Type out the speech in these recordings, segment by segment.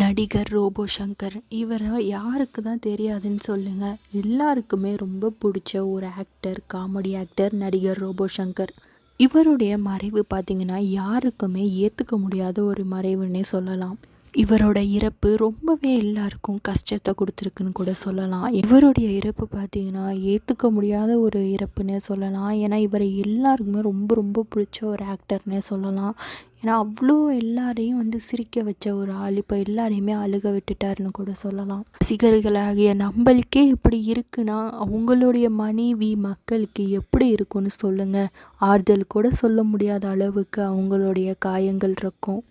நடிகர் ரோபோ சங்கர். இவரை யாருக்கு தான் தெரியாதுன்னு சொல்லுங்கள் எல்லாருக்குமே ரொம்ப பிடிச்ச ஒரு ஆக்டர் காமெடி ஆக்டர் நடிகர் ரோபோ சங்கர். இவருடைய மறைவு பார்த்திங்கன்னா யாருக்குமே ஏற்றுக்க முடியாத ஒரு மறைவுன்னே சொல்லலாம். இவரோட இறப்பு ரொம்பவே எல்லாருக்கும் கஷ்டத்தை கொடுத்துருக்குன்னு கூட சொல்லலாம். இவருடைய இறப்பு பார்த்தீங்கன்னா ஏற்றுக்க முடியாத ஒரு இறப்புன்னே சொல்லலாம். ஏன்னா இவரை எல்லாருக்குமே ரொம்ப ரொம்ப பிடிச்ச ஒரு ஆக்டர்னே சொல்லலாம். ஏன்னா அவ்வளோ எல்லாரையும் வந்து சிரிக்க வச்ச ஒரு ஆள் இப்போ எல்லாரையுமே அழுக விட்டுட்டாருன்னு கூட சொல்லலாம். ரசிகர்களாகிய நம்மளுக்கே இப்படி இருக்குன்னா அவங்களுடைய மனைவி மக்களுக்கு எப்படி இருக்கும்னு சொல்லுங்கள் ஆறுதல் கூட சொல்ல முடியாத அளவுக்கு அவங்களுடைய காயங்கள் இருக்கும்.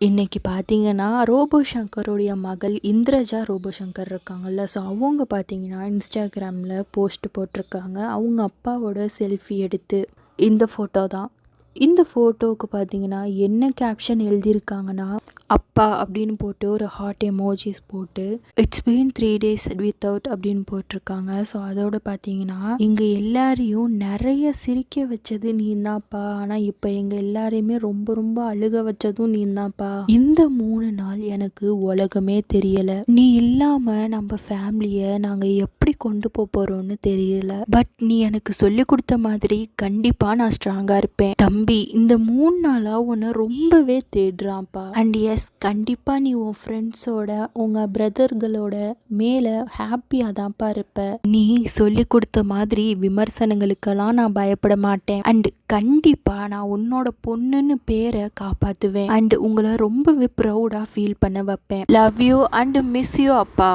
இன்றைக்கி பார்த்தீங்கன்னா ரோபோ சங்கருடைய மகள் இந்திரஜா ரோபோ சங்கர் இருக்காங்கல்ல. ஸோ அவங்க பார்த்தீங்கன்னா இன்ஸ்டாகிராமில் போஸ்ட் போட்டிருக்காங்க. அவங்க அப்பாவோட செல்ஃபி எடுத்து இந்த ஃபோட்டோ தான். இந்த ஃபோட்டோவுக்கு பார்த்தீங்கன்னா என்ன கேப்ஷன் எழுதியிருக்காங்கன்னா அப்பா அப்படின்னு போட்டு ஒரு ஹார்ட் எமோஜிஸ் போட்டு it's been three days without அப்படின்னு போட்டிருக்காங்க. ஸோ அதோட பார்த்தீங்கன்னா இங்கே எல்லாரையும் நிறைய சிரிக்க வச்சது நீ தான்ப்பா ஆனால் இப்போ எங்கள் எல்லாரையுமே ரொம்ப ரொம்ப அழுக வச்சதும் நீ தான்ப்பா இந்த மூணு நாள் எனக்கு உலகமே தெரியலை. நீ இல்லாமல் நம்ம ஃபேமிலியை நாங்கள் எப்படி கொண்டு போக போகிறோம்னு தெரியல. பட் நீ எனக்கு சொல்லி கொடுத்த மாதிரி கண்டிப்பாக நான் ஸ்ட்ராங்காக இருப்பேன். தம்பி இந்த மூணு நாளாக உன்னை ரொம்பவே தேடுறான்ப்பா. அண்ட் எஸ் கண்டிப்பாக நீ உன் ஃப்ரெண்ட்ஸோட உங்கள் பிரதர்களோட மேலே ஹாப்பியாக தான்ப்பா இருப்ப. நீ சொல்லி கொடுத்த மாதிரி விமர்சனங்களுக்கெல்லாம் நான் பயப்பட மாட்டேன். அண்ட் கண்டிப்பாக நான் உன்னோட பொண்ணுன்னு பேரை காப்பாற்றுவேன் அண்ட் உங்களை ரொம்பவே ப்ரௌடாக ஃபீல் பண்ண வைப்பேன். Love you and miss you அப்பா.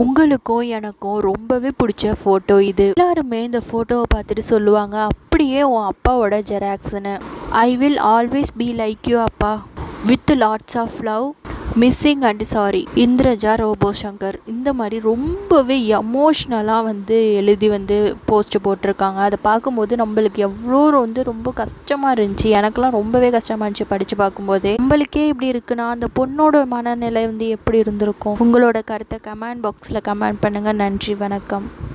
உங்களுக்கும் எனக்கும் ரொம்பவே பிடிச்ச ஃபோட்டோ இது. எல்லாருமே இந்த ஃபோட்டோவை பார்த்துட்டு சொல்லுவாங்க அப்படியே உன் அப்பாவோட ஜெராக்ஸ்னு I will always be like you அப்பா. With lots of love missing and sorry Indraja Robo Shankar இந்த மாதிரி ரொம்பவே எமோஷ்னலாக வந்து எழுதி வந்து போஸ்ட் போட்டிருக்காங்க. அதை பார்க்கும்போது நம்மளுக்கு எவ்வளோ வந்து ரொம்ப கஷ்டமாக இருந்துச்சு. எனக்கெல்லாம் ரொம்பவே கஷ்டமாக இருந்துச்சு படித்து பார்க்கும்போது. நம்மளுக்கே இப்படி இருக்குன்னா அந்த பொண்ணோட மனநிலை வந்து எப்படி இருந்திருக்கும்? உங்களோட கருத்தை கமெண்ட் பாக்ஸில் கமெண்ட் பண்ணுங்கள் நன்றி வணக்கம்.